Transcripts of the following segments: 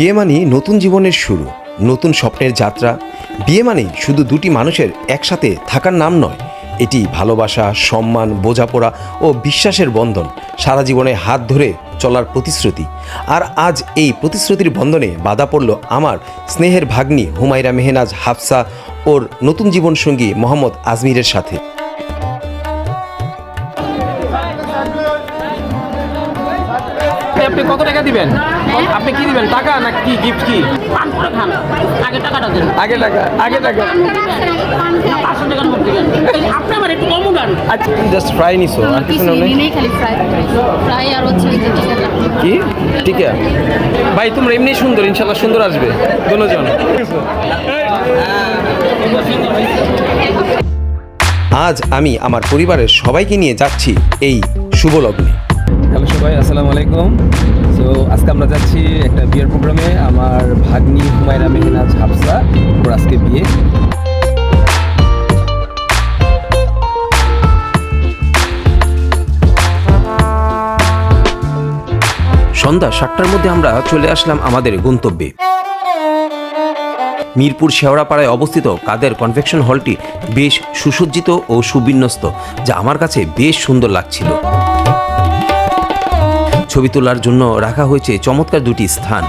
বিয়ে মানেই নতুন জীবনের শুরু, নতুন স্বপ্নের যাত্রা। বিয়ে মানেই শুধু দুটি মানুষের একসাথে থাকার নাম নয়, এটি ভালোবাসা, সম্মান, বোঝাপড়া ও বিশ্বাসের বন্ধন, সারা জীবনে হাত ধরে চলার প্রতিশ্রুতি। আর আজ এই প্রতিশ্রুতির বন্ধনে বাধা পড়ল আমার স্নেহের ভাগ্নি হুমায়রা মেহনাজ হাফসা ওর নতুন জীবনসঙ্গী মোহাম্মদ আজমিরের সাথে। আপনি কত টাকা দিবেন? আপনি কি দিবেন, টাকা না কি গিফট কি? আগে টাকাটা দেন আগে টাকা আগে টাকা। আপনি আমার একটু কম আচ্ছা জাস্ট ফ্রাই নিছো, আর কি? ঠিক আছে ভাই, তোমরা এমনি সুন্দর, ইনশাল্লাহ সুন্দর আসবে, দুজন। আজ আমি আমার পরিবারের সবাইকে নিয়ে যাচ্ছি এই শুভ লগ্নে। হ্যালো সবাই, আসসালামু আলাইকুম। সো আজকে আমরা যাচ্ছি একটা বিয়ের প্রোগ্রামে। আমার ভাগ্নি হুমায়রা মেহনাজ হাফসা, ওর আজকে বিয়ে। সন্ধ্যা সাতটার মধ্যে আমরা চলে আসলাম আমাদের গন্তব্যে। মিরপুর শেওড়াপাড়ায় অবস্থিত কাদের কনভেকশন হলটি বেশ সুসজ্জিত ও সুবিন্যস্ত, যা আমার কাছে বেশ সুন্দর লাগছিল। ছবি তোলার জন্য রাখা হয়েছে চমৎকার দুটি স্থান।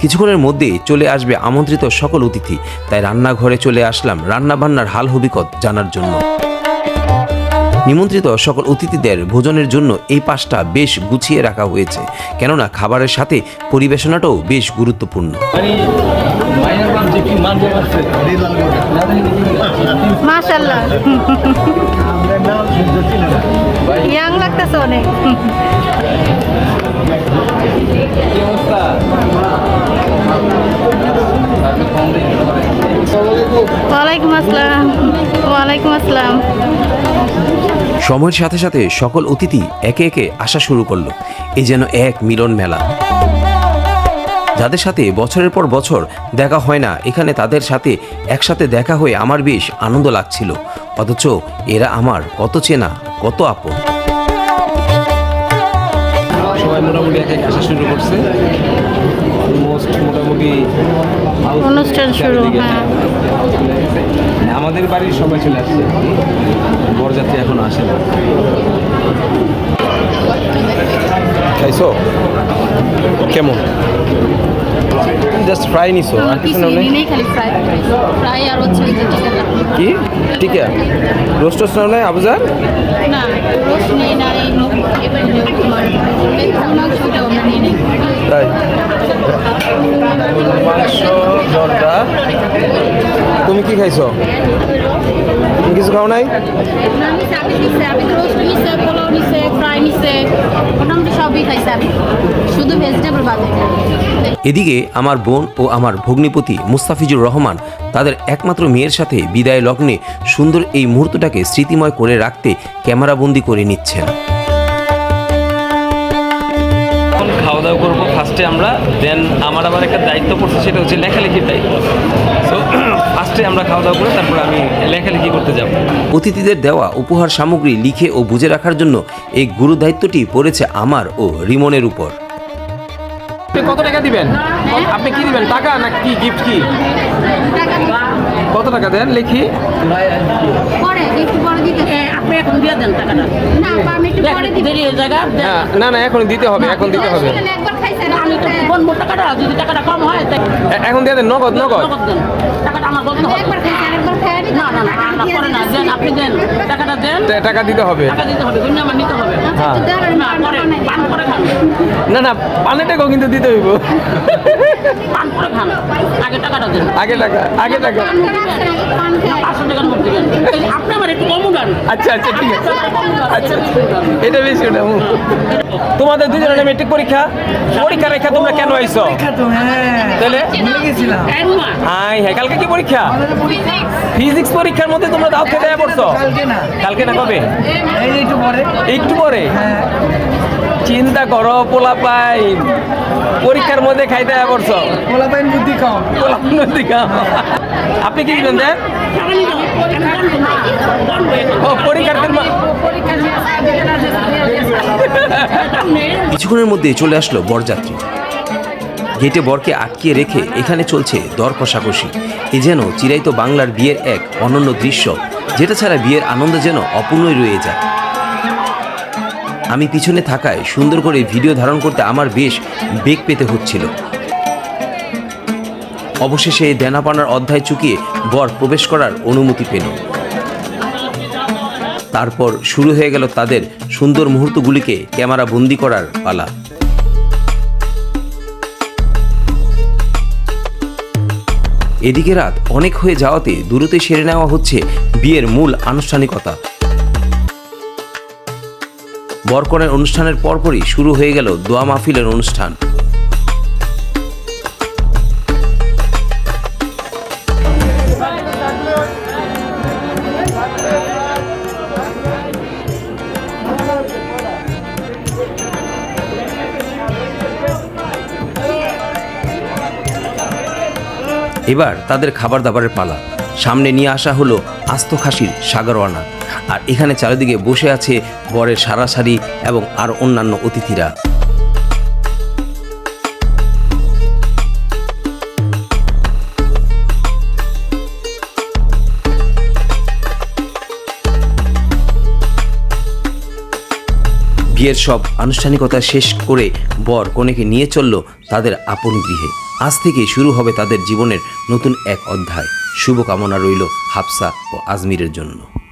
কিছুক্ষণের মধ্যে চলে আসবে আমন্ত্রিত সকল অতিথি। তাই রান্নাঘরে চলে আসলাম রান্না বান্নার হাল হবিকত জানার জন্য। নিমন্ত্রিত সকল অতিথিদের ভোজনের জন্য এই পাশটা বেশ গুছিয়ে রাখা হয়েছে। কেননা খাবারের সাথে পরিবেশনাটাও বেশ গুরুত্বপূর্ণ। মাশাল্লাহ ইয়াং লাগতেছে অনেক। ওয়ালাইকুম আসসালাম। ওয়ালাইকুম আসসালাম। সময়ের সাথে সাথে সকল অতিথি একে একে আসা শুরু করল। এ যেন এক মিলন মেলা। যাদের সাথে বছরের পর বছর দেখা হয় না। এখানে তাদের সাথে একসাথে দেখা হয়ে আমার বেশ আনন্দ লাগছিল। অথচ এরা আমার কত চেনা কত আপন। সবাই মোটামুটি এক এক আসা শুরু করছে। অলমোস্ট মোটামুটি অনুষ্ঠান শুরু, হ্যাঁ। আমাদের বাড়ির সবাই চলে আসছে। বরযাত্রী এখন আসে না। খাইছো? কেমন? জাস্ট ফ্রাই নিছো আর কিছু কিছু না নেই খালি ফ্রাই আর হচ্ছে কি? ঠিক আছে রোস্ট টোস্ট নাই আবুজার? না রোস্ট নেই না এই এবার তোমার। বেগুন মাংসটাও আমরা নিয়ে নিই। তাই? মাংস জর্দা তুমি কি খাইছো? কিছু খাও নাই? এদিকে আমার বোন ও আমার ভগ্নিপতি মুস্তাফিজুর রহমান তাদের একমাত্র মেয়ের সাথে বিদায় লগ্নে সুন্দর এই মুহূর্তটাকে স্মৃতিময় করে রাখতে ক্যামেরাবন্দি করে নিচ্ছেন। খাওয়া দাওয়া করব ফার্স্টে আমরা দেন আমার আবার একটা দায়িত্ব পড়ছে সেটা হচ্ছে লেখালেখির দায়িত্ব। ফার্স্টে আমরা খাওয়া দাওয়া করে তারপর আমি লেখালেখি করতে যাব। অতিথিদের দেওয়া উপহার সামগ্রী লিখে ও বুঝে রাখার জন্য এই গুরু দায়িত্বটি পড়েছে আমার ও রিমনের উপর। আপনি কত টাকা দিবেন? আপনি কি দিবেন টাকা না কি গিফট কি? কত টাকা দেন লিখি? না হয়ে জায়গা না না এখন দিতে হবে এখন দিতে হবে। আমি তো টাকাটা যদি টাকাটা কম হয় এখন দিয়ে দেন নগদ নগদ। টাকাটা আমার বলতে হবে। একবার খাইছেন একবার খাই না না না না পরে না দেন আপনি দেন টাকাটা দেন। টাকা দিতে হবে। টাকা দিতে হবে আমার নিতে হবে। হ্যাঁ না পরে পান করে খান। না না পানি টাকাও কিন্তু দিতে হইব। পান করে খান। আগে টাকাটা দেন। আগে টাকা আগে টাকা। পাঁচশো টাকার মধ্যে দেন। আপনি আমার একটু কম দেন। আচ্ছা আচ্ছা ঠিক আছে। আচ্ছা এটা বেশি হুম। তোমাদের দুজনের মেট্রিক পরীক্ষা? পরীক্ষা রেখা তোমরা কেন আইছো? তাহলে? মাস হাই হ্যাঁ কালকে কি পরীক্ষা? ফিজিক্স পরীক্ষার মধ্যে তোমরা দাও দেয়া পড়ছো? কালকে না। কবে? একটু পরে। একটু পরে? চিন্তা করো পোলা পাই পরীক্ষার মধ্যে খাইতে পড়ছো? পোলাপাইন বুদ্ধি কম। পোলা নদী খাও। আপনি কি দিবেন দেন ও পরীক্ষার্থীর কিছুক্ষণের মধ্যে চলে আসলো বরযাত্রী। গেটে বরকে আটকিয়ে রেখে এখানে চলছে দর কষাকষি এ যেন চিরাইতো বাংলার বিয়ের এক অনন্য দৃশ্য, যেটা ছাড়া বিয়ের আনন্দ যেন অপূর্ণই রয়ে যায়। আমি পিছনে থাকায় সুন্দর করে ভিডিও ধারণ করতে আমার বেশ বেগ পেতে হচ্ছিল। অবশেষে দেনাপানার অধ্যায় চুকিয়ে বর প্রবেশ করার অনুমতি পেল। তারপর শুরু হয়ে গেল তাদের সুন্দর মুহূর্তগুলিকে ক্যামেরা বন্দি করার পালা। এদিকে রাত অনেক হয়ে যাওয়াতে দূরতে সেরে নেওয়া হচ্ছে বিয়ের মূল আনুষ্ঠানিকতা। বরকনের অনুষ্ঠানের পরপরই শুরু হয়ে গেল দোয়া মাহফিলের অনুষ্ঠান। এবার তাদের খাবার দাবারের পালা। সামনে নিয়ে আসা হলো আস্ত খাসির সাগরওয়ানা। আর এখানে চারিদিকে বসে আছে বরের সারাসারি এবং আর অন্যান্য অতিথিরা। বিয়ের সব আনুষ্ঠানিকতা শেষ করে বর কনেকে নিয়ে চলল তাদের আপন গৃহে। আজ থেকে শুরু হবে তাদের জীবনের নতুন এক অধ্যায়। শুভকামনা রইল হাফসা ও আজমিরের জন্য।